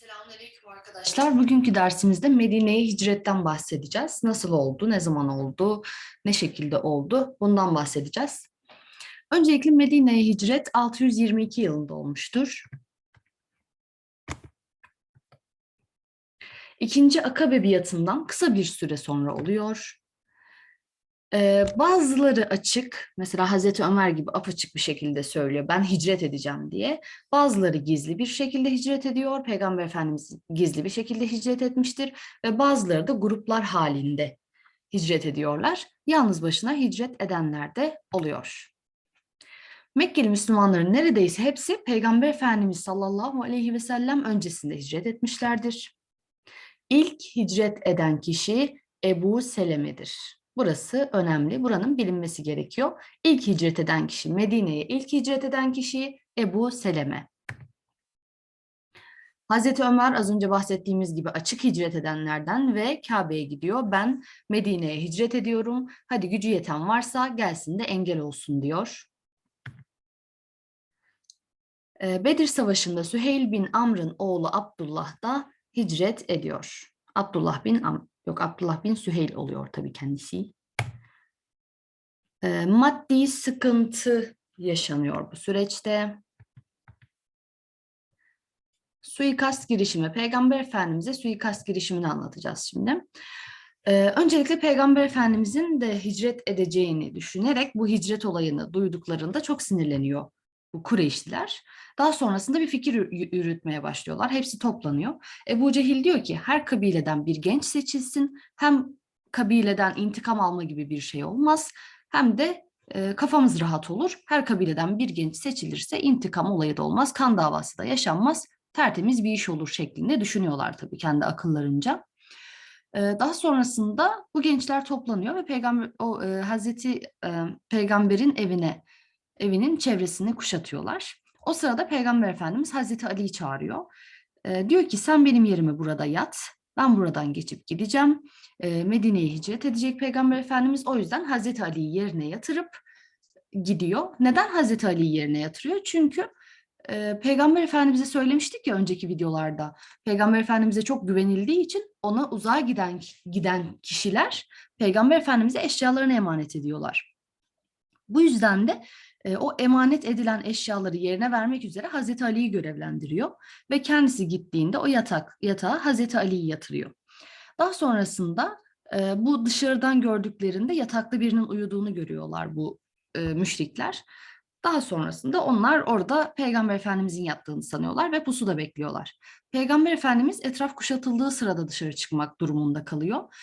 Selamünaleyküm arkadaşlar. Bugünkü dersimizde Medine'ye hicretten bahsedeceğiz. Nasıl oldu, ne zaman oldu, ne şekilde oldu bundan bahsedeceğiz. Öncelikle Medine'ye hicret 622 yılında olmuştur. İkinci Akabe biatından kısa bir süre sonra oluyor. Bazıları açık, mesela Hazreti Ömer gibi apaçık bir şekilde söylüyor, ben hicret edeceğim diye. Bazıları gizli bir şekilde hicret ediyor, Peygamber Efendimiz gizli bir şekilde hicret etmiştir ve bazıları da gruplar halinde hicret ediyorlar. Yalnız başına hicret edenler de oluyor. Mekkeli Müslümanların neredeyse hepsi Peygamber Efendimiz sallallahu aleyhi ve sellem öncesinde hicret etmişlerdir. İlk hicret eden kişi Ebu Seleme'dir. Burası önemli. Buranın bilinmesi gerekiyor. İlk hicret eden kişi Medine'ye ilk hicret eden kişi Ebu Seleme. Hazreti Ömer az önce bahsettiğimiz gibi açık hicret edenlerden ve Kabe'ye gidiyor. Ben Medine'ye hicret ediyorum. Hadi gücü yeten varsa gelsin de engel olsun diyor. Ee, Bedir Savaşı'nda Süheyl bin Amr'ın oğlu Abdullah da hicret ediyor. Abdullah bin Am yok Abdullah bin Süheyl oluyor tabii kendisi. Ee, maddi sıkıntı yaşanıyor bu süreçte. Suikast girişimi, Peygamber Efendimiz'e suikast girişimini anlatacağız şimdi. Ee, öncelikle Peygamber Efendimiz'in de hicret edeceğini düşünerek bu hicret olayını duyduklarında çok sinirleniyor bu Kureyşliler. Daha sonrasında bir fikir yürütmeye başlıyorlar. Hepsi toplanıyor. Ebu Cehil diyor ki her kabileden bir genç seçilsin. Hem kabileden intikam alma gibi bir şey olmaz. Hem de e, kafamız rahat olur. Her kabileden bir genç seçilirse intikam olayı da olmaz. Kan davası da yaşanmaz. Tertemiz bir iş olur şeklinde düşünüyorlar tabii kendi akıllarınca. E, daha sonrasında bu gençler toplanıyor ve peygamber o e, Hazreti e, Peygamber'in evine evinin çevresini kuşatıyorlar. O sırada Peygamber Efendimiz Hazreti Ali'yi çağırıyor. E, diyor ki sen benim yerime burada yat. Ben buradan geçip gideceğim. E, Medine'ye hicret edecek Peygamber Efendimiz. O yüzden Hazreti Ali'yi yerine yatırıp gidiyor. Neden Hazreti Ali'yi yerine yatırıyor? Çünkü e, Peygamber Efendimiz'e söylemiştik ya önceki videolarda. Peygamber Efendimiz'e çok güvenildiği için ona uzağa giden giden kişiler Peygamber Efendimiz'e eşyalarını emanet ediyorlar. Bu yüzden de o emanet edilen eşyaları yerine vermek üzere Hazreti Ali'yi görevlendiriyor ve kendisi gittiğinde o yatak yatağa Hazreti Ali'yi yatırıyor. Daha sonrasında bu dışarıdan gördüklerinde yatakta birinin uyuduğunu görüyorlar bu müşrikler. Daha sonrasında onlar orada Peygamber Efendimizin yattığını sanıyorlar ve pusuda bekliyorlar. Peygamber Efendimiz etraf kuşatıldığı sırada dışarı çıkmak durumunda kalıyor.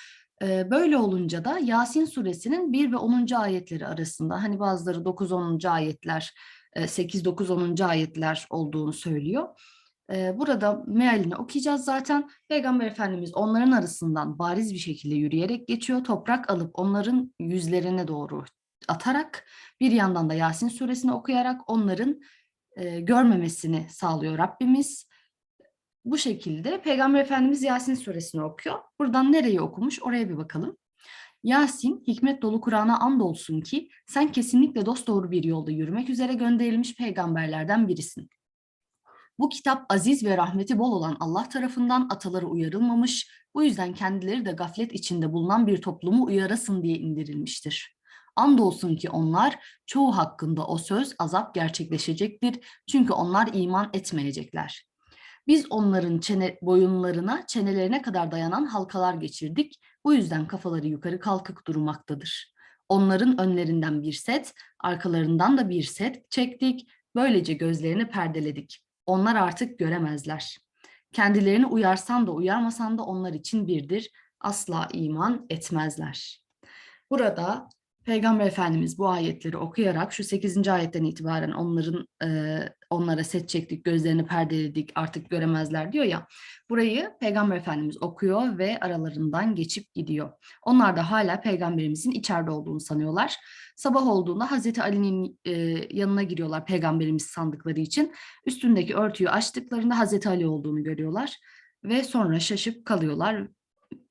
Böyle olunca da Yasin suresinin 1 ve 10. ayetleri arasında hani bazıları 9-10. ayetler, 8-9-10. ayetler olduğunu söylüyor. Burada mealini okuyacağız zaten. Peygamber Efendimiz onların arasından bariz bir şekilde yürüyerek geçiyor. Toprak alıp onların yüzlerine doğru atarak bir yandan da Yasin suresini okuyarak onların görmemesini sağlıyor Rabbimiz. Bu şekilde Peygamber Efendimiz Yasin suresini okuyor. Buradan nereyi okumuş oraya bir bakalım. Yasin, hikmet dolu Kur'an'a andolsun ki sen kesinlikle dosdoğru bir yolda yürümek üzere gönderilmiş peygamberlerden birisin. Bu kitap aziz ve rahmeti bol olan Allah tarafından ataları uyarılmamış, bu yüzden kendileri de gaflet içinde bulunan bir toplumu uyarasın diye indirilmiştir. Andolsun ki onlar çoğu hakkında o söz azap gerçekleşecektir çünkü onlar iman etmeyecekler. Biz onların çene, boyunlarına, çenelerine kadar dayanan halkalar geçirdik. Bu yüzden kafaları yukarı kalkık durmaktadır. Onların önlerinden bir set, arkalarından da bir set çektik. Böylece gözlerini perdeledik. Onlar artık göremezler. Kendilerini uyarsan da uyarmasan da onlar için birdir. Asla iman etmezler. Burada Peygamber Efendimiz bu ayetleri okuyarak şu 8. ayetten itibaren onların e, onlara set çektik, gözlerini perdeledik, artık göremezler diyor ya. Burayı Peygamber Efendimiz okuyor ve aralarından geçip gidiyor. Onlar da hala Peygamberimizin içeride olduğunu sanıyorlar. Sabah olduğunda Hazreti Ali'nin e, yanına giriyorlar Peygamberimiz sandıkları için. Üstündeki örtüyü açtıklarında Hazreti Ali olduğunu görüyorlar ve sonra şaşıp kalıyorlar.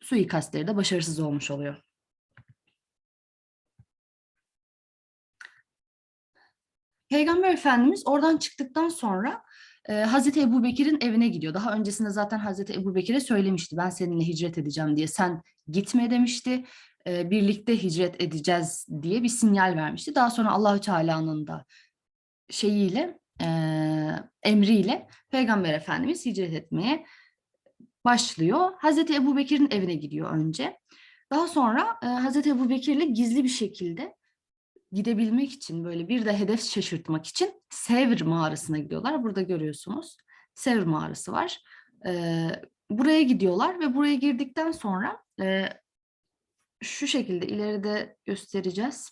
Suikastleri de başarısız olmuş oluyor. Peygamber Efendimiz oradan çıktıktan sonra e, Hazreti Ebu Bekir'in evine gidiyor. Daha öncesinde zaten Hazreti Ebu Bekir'e söylemişti ben seninle hicret edeceğim diye sen gitme demişti. E, birlikte hicret edeceğiz diye bir sinyal vermişti. Daha sonra Allahü Teala'nın da şeyiyle e, emriyle Peygamber Efendimiz hicret etmeye başlıyor. Hazreti Ebu Bekir'in evine gidiyor önce. Daha sonra e, Hazreti Ebu Bekir'le gizli bir şekilde gidebilmek için böyle bir de hedef şaşırtmak için Sevr mağarasına gidiyorlar. Burada görüyorsunuz Sevr mağarası var. E, buraya gidiyorlar ve buraya girdikten sonra e, şu şekilde ileride göstereceğiz.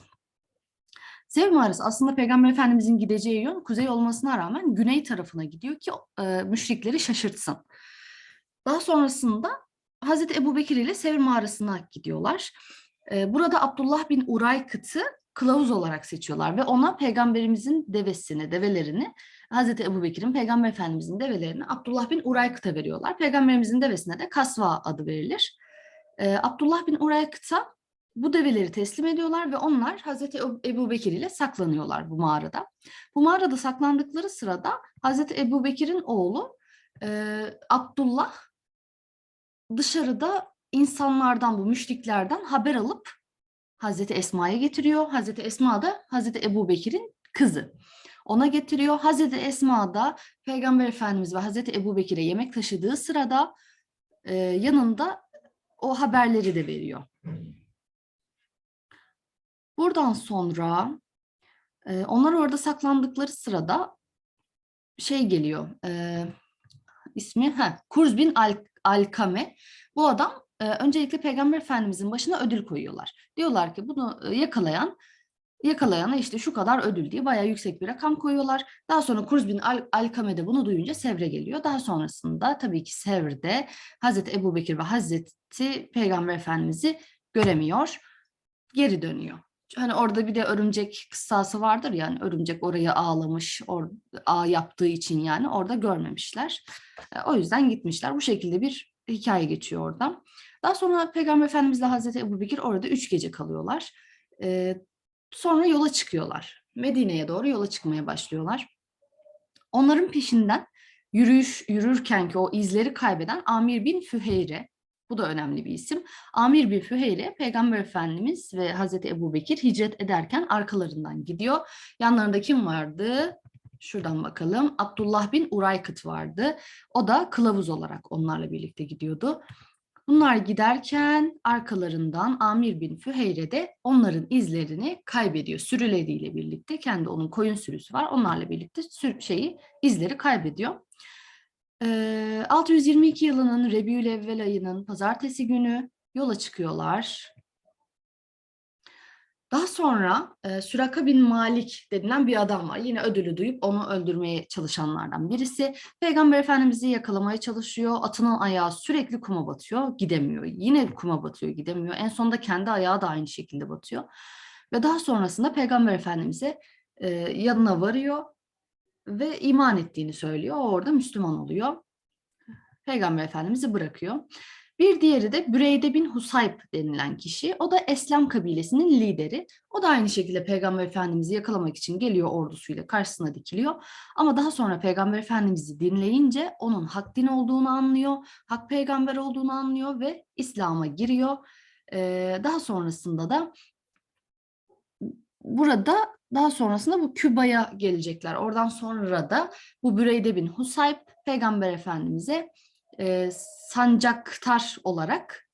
Sevr mağarası aslında Peygamber Efendimizin gideceği yön kuzey olmasına rağmen güney tarafına gidiyor ki e, müşrikleri şaşırtsın. Daha sonrasında Hazreti Ebu Bekir ile Sevr mağarasına gidiyorlar. E, burada Abdullah bin Uraykıt'ı kılavuz olarak seçiyorlar ve ona peygamberimizin devesini, develerini Hazreti Ebu Bekir'in peygamber efendimizin develerini Abdullah bin Uraykıt'a veriyorlar. Peygamberimizin devesine de Kasva adı verilir. Ee, Abdullah bin Uraykıt'a bu develeri teslim ediyorlar ve onlar Hazreti Ebu Bekir ile saklanıyorlar bu mağarada. Bu mağarada saklandıkları sırada Hazreti Ebu Bekir'in oğlu e, Abdullah dışarıda insanlardan, bu müşriklerden haber alıp Hazreti Esma'ya getiriyor. Hazreti Esma da Hazreti Ebu Bekir'in kızı. Ona getiriyor. Hazreti Esma da Peygamber Efendimiz ve Hazreti Ebu Bekir'e yemek taşıdığı sırada e, yanında o haberleri de veriyor. Buradan sonra e, onlar orada saklandıkları sırada şey geliyor. E, ismi ha, Kurz bin Al Alkame. Bu adam öncelikle Peygamber Efendimizin başına ödül koyuyorlar. Diyorlar ki bunu yakalayan yakalayana işte şu kadar ödül diye bayağı yüksek bir rakam koyuyorlar. Daha sonra Kurz bin Al Alkame bunu duyunca Sevr'e geliyor. Daha sonrasında tabii ki Sevr'de Hazreti Ebu Bekir ve Hazreti Peygamber Efendimiz'i göremiyor. Geri dönüyor. Hani orada bir de örümcek kıssası vardır yani örümcek oraya ağlamış, or, ağ yaptığı için yani orada görmemişler. O yüzden gitmişler. Bu şekilde bir hikaye geçiyor orada. Daha sonra Peygamber Efendimiz ile Hazreti Ebu Bekir orada üç gece kalıyorlar. Ee, sonra yola çıkıyorlar. Medine'ye doğru yola çıkmaya başlıyorlar. Onların peşinden yürüyüş yürürken ki o izleri kaybeden Amir bin Füheyre, bu da önemli bir isim. Amir bin Füheyre, Peygamber Efendimiz ve Hazreti Ebu Bekir hicret ederken arkalarından gidiyor. Yanlarında kim vardı? Şuradan bakalım. Abdullah bin Uraykıt vardı. O da kılavuz olarak onlarla birlikte gidiyordu. Bunlar giderken arkalarından Amir bin Füheyre de onların izlerini kaybediyor. Sürüleriyle birlikte kendi onun koyun sürüsü var. Onlarla birlikte sür şeyi izleri kaybediyor. Ee, 622 yılının Rebiülevvel ayının pazartesi günü yola çıkıyorlar. Daha sonra e, Süraka bin Malik denilen bir adam var. Yine ödülü duyup onu öldürmeye çalışanlardan birisi. Peygamber Efendimiz'i yakalamaya çalışıyor. Atının ayağı sürekli kuma batıyor. Gidemiyor. Yine kuma batıyor. Gidemiyor. En sonunda kendi ayağı da aynı şekilde batıyor. Ve daha sonrasında Peygamber Efendimiz'e e, yanına varıyor ve iman ettiğini söylüyor. O orada Müslüman oluyor. Peygamber Efendimiz'i bırakıyor. Bir diğeri de Büreyde bin Husayb denilen kişi. O da Eslem kabilesinin lideri. O da aynı şekilde Peygamber Efendimiz'i yakalamak için geliyor ordusuyla karşısına dikiliyor. Ama daha sonra Peygamber Efendimiz'i dinleyince onun hak din olduğunu anlıyor, hak peygamber olduğunu anlıyor ve İslam'a giriyor. Ee, daha sonrasında da burada daha sonrasında bu Küba'ya gelecekler. Oradan sonra da bu Büreyde bin Husayb Peygamber Efendimiz'e e, sancaktar olarak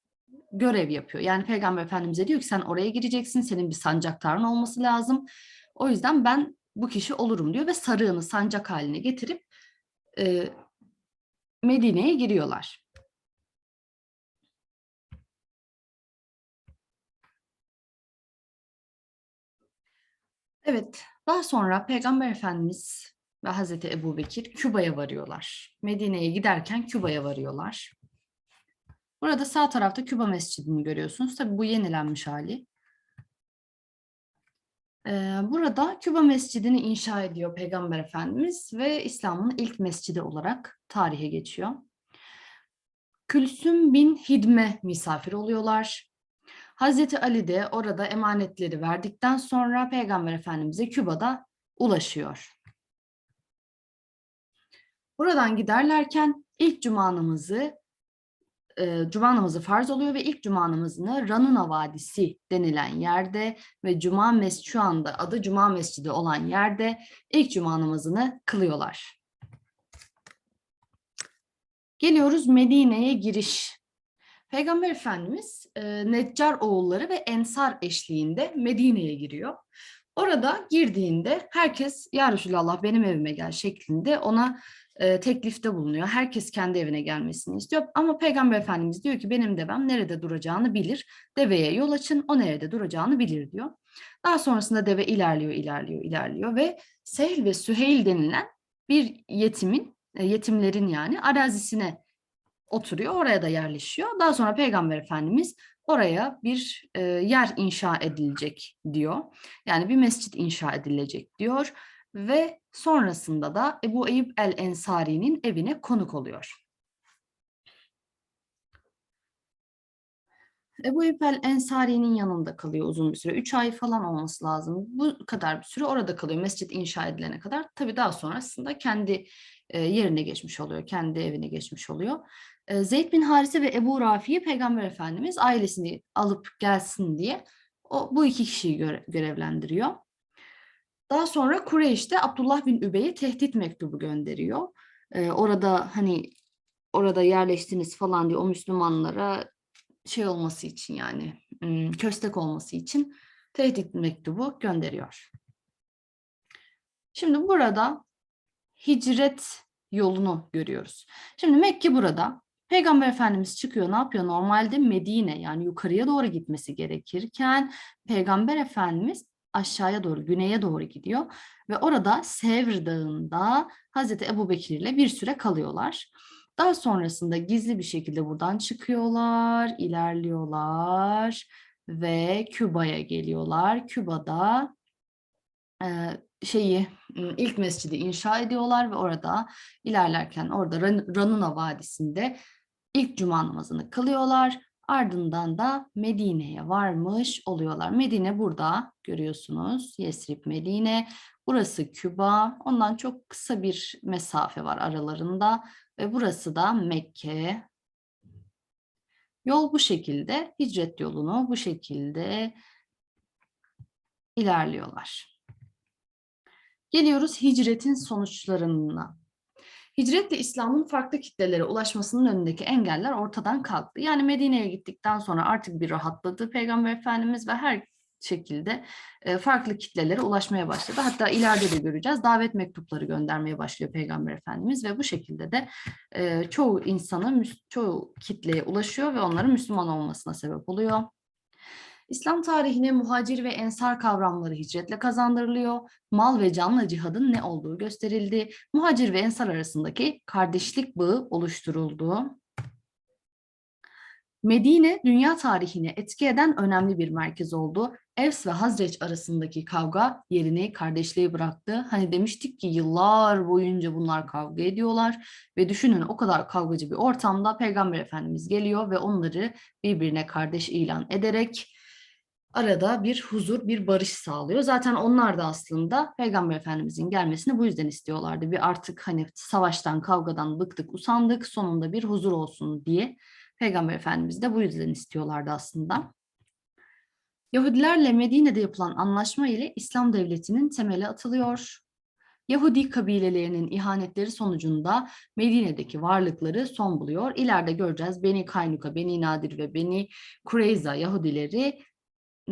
görev yapıyor. Yani Peygamber Efendimiz'e diyor ki sen oraya gireceksin, senin bir sancaktarın olması lazım. O yüzden ben bu kişi olurum diyor ve sarığını sancak haline getirip e, Medine'ye giriyorlar. Evet, daha sonra Peygamber Efendimiz ve Hazreti Ebu Bekir Küba'ya varıyorlar. Medine'ye giderken Küba'ya varıyorlar. Burada sağ tarafta Küba Mescidi'ni görüyorsunuz. Tabi bu yenilenmiş hali. Ee, burada Küba Mescidi'ni inşa ediyor Peygamber Efendimiz ve İslam'ın ilk mescidi olarak tarihe geçiyor. Külsüm bin Hidme misafir oluyorlar. Hazreti Ali de orada emanetleri verdikten sonra Peygamber Efendimiz'e Küba'da ulaşıyor. Buradan giderlerken ilk cuma namazı e, cuma namazı farz oluyor ve ilk cuma namazını Ranuna Vadisi denilen yerde ve cuma mes şu anda adı cuma mescidi olan yerde ilk cuma namazını kılıyorlar. Geliyoruz Medine'ye giriş. Peygamber Efendimiz e, Neccar oğulları ve Ensar eşliğinde Medine'ye giriyor. Orada girdiğinde herkes ya Resulallah benim evime gel şeklinde ona e, teklifte bulunuyor. Herkes kendi evine gelmesini istiyor. Ama Peygamber Efendimiz diyor ki benim devem nerede duracağını bilir. Deveye yol açın o nerede duracağını bilir diyor. Daha sonrasında deve ilerliyor, ilerliyor, ilerliyor ve Sehl ve Süheyl denilen bir yetimin, e, yetimlerin yani arazisine oturuyor, oraya da yerleşiyor. Daha sonra Peygamber Efendimiz oraya bir e, yer inşa edilecek diyor. Yani bir mescit inşa edilecek diyor ve sonrasında da Ebu Eyyub el-Ensari'nin evine konuk oluyor. Ebu Eyyub el-Ensari'nin yanında kalıyor uzun bir süre. Üç ay falan olması lazım. Bu kadar bir süre orada kalıyor mescit inşa edilene kadar. Tabii daha sonrasında kendi e, yerine geçmiş oluyor, kendi evine geçmiş oluyor. E, Zeyd bin Harise ve Ebu Rafi'yi Peygamber Efendimiz ailesini alıp gelsin diye o, bu iki kişiyi göre, görevlendiriyor. Daha sonra Kureyş'te Abdullah bin Übey'e tehdit mektubu gönderiyor. Ee, orada hani orada yerleştiniz falan diye o Müslümanlara şey olması için yani ım, köstek olması için tehdit mektubu gönderiyor. Şimdi burada hicret yolunu görüyoruz. Şimdi Mekke burada. Peygamber Efendimiz çıkıyor ne yapıyor? Normalde Medine yani yukarıya doğru gitmesi gerekirken Peygamber Efendimiz aşağıya doğru, güneye doğru gidiyor. Ve orada Sevr Dağı'nda Hazreti Ebu Bekir ile bir süre kalıyorlar. Daha sonrasında gizli bir şekilde buradan çıkıyorlar, ilerliyorlar ve Küba'ya geliyorlar. Küba'da e, şeyi ilk mescidi inşa ediyorlar ve orada ilerlerken orada Ranuna Vadisi'nde ilk cuma namazını kılıyorlar. Ardından da Medine'ye varmış oluyorlar. Medine burada görüyorsunuz. Yesrib Medine. Burası Küba. Ondan çok kısa bir mesafe var aralarında. Ve burası da Mekke. Yol bu şekilde. Hicret yolunu bu şekilde ilerliyorlar. Geliyoruz hicretin sonuçlarına. Hicretle İslam'ın farklı kitlelere ulaşmasının önündeki engeller ortadan kalktı. Yani Medine'ye gittikten sonra artık bir rahatladı Peygamber Efendimiz ve her şekilde e, farklı kitlelere ulaşmaya başladı. Hatta ileride de göreceğiz davet mektupları göndermeye başlıyor Peygamber Efendimiz ve bu şekilde de e, çoğu insana, çoğu kitleye ulaşıyor ve onların Müslüman olmasına sebep oluyor. İslam tarihine muhacir ve ensar kavramları hicretle kazandırılıyor. Mal ve canla cihadın ne olduğu gösterildi. Muhacir ve ensar arasındaki kardeşlik bağı oluşturuldu. Medine dünya tarihine etki eden önemli bir merkez oldu. Evs ve Hazreç arasındaki kavga yerini kardeşliğe bıraktı. Hani demiştik ki yıllar boyunca bunlar kavga ediyorlar ve düşünün o kadar kavgacı bir ortamda Peygamber Efendimiz geliyor ve onları birbirine kardeş ilan ederek arada bir huzur, bir barış sağlıyor. Zaten onlar da aslında Peygamber Efendimizin gelmesini bu yüzden istiyorlardı. Bir artık hani savaştan, kavgadan bıktık, usandık, sonunda bir huzur olsun diye Peygamber Efendimiz de bu yüzden istiyorlardı aslında. Yahudilerle Medine'de yapılan anlaşma ile İslam devletinin temeli atılıyor. Yahudi kabilelerinin ihanetleri sonucunda Medine'deki varlıkları son buluyor. İleride göreceğiz Beni Kaynuka, Beni Nadir ve Beni Kureyza Yahudileri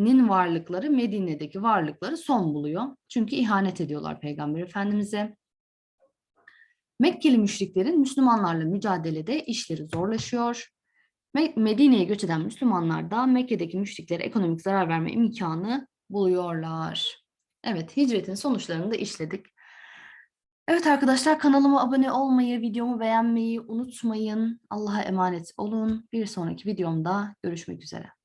nin varlıkları Medine'deki varlıkları son buluyor. Çünkü ihanet ediyorlar Peygamber Efendimiz'e. Mekkeli müşriklerin Müslümanlarla mücadelede işleri zorlaşıyor. Medine'ye göç eden Müslümanlar da Mekke'deki müşriklere ekonomik zarar verme imkanı buluyorlar. Evet, hicretin sonuçlarını da işledik. Evet arkadaşlar kanalıma abone olmayı, videomu beğenmeyi unutmayın. Allah'a emanet olun. Bir sonraki videomda görüşmek üzere.